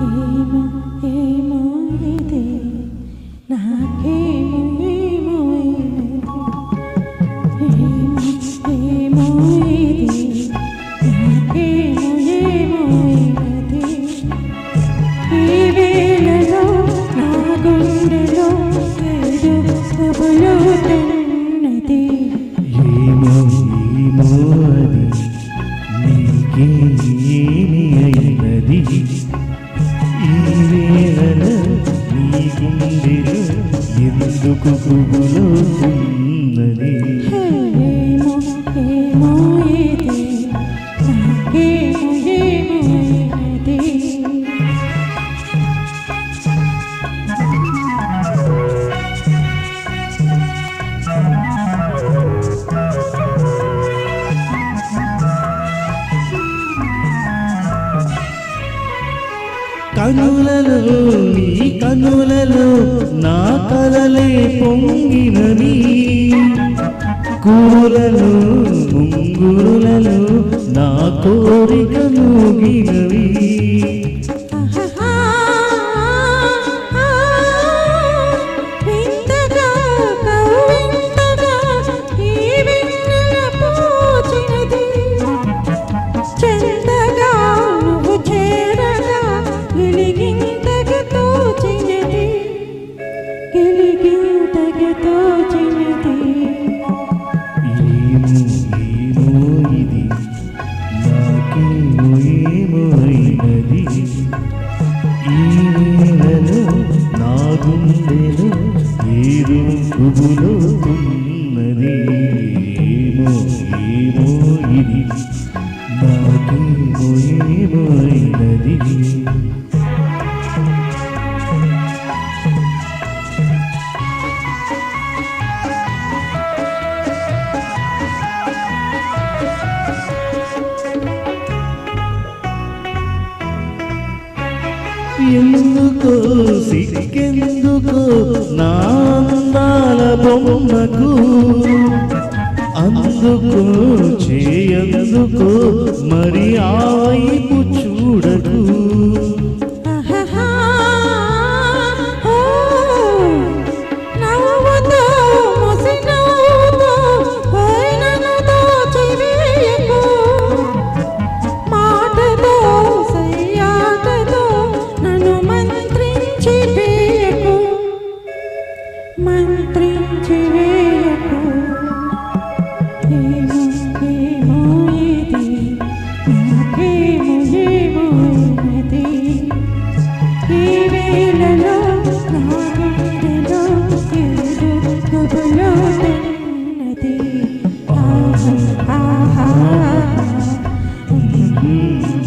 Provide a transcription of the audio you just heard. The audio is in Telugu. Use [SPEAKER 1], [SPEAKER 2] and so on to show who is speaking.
[SPEAKER 1] এই মা এই ఎందుకు
[SPEAKER 2] కనులలో నీ కనులలో నా కలలే పొంగినవి. కూరలు ముంగురులలో నా కోరిక మూగినవి.
[SPEAKER 1] గిలిగింతగా చిన్నది
[SPEAKER 2] ఏమో ఏమో ఇది. నాకేమో ఏమో అయినది. ఈ వేళలో నా గుండెలో ఏదో ఉన్నది. ఏమో ఏమో ఇది. నాకేమో ఏమో అయినది. ఎందుకో సిక్కెందుకో నా అందాల బొమ్మకు. అందుకు చేయందుకు మరి ఆ
[SPEAKER 1] mm-hmm.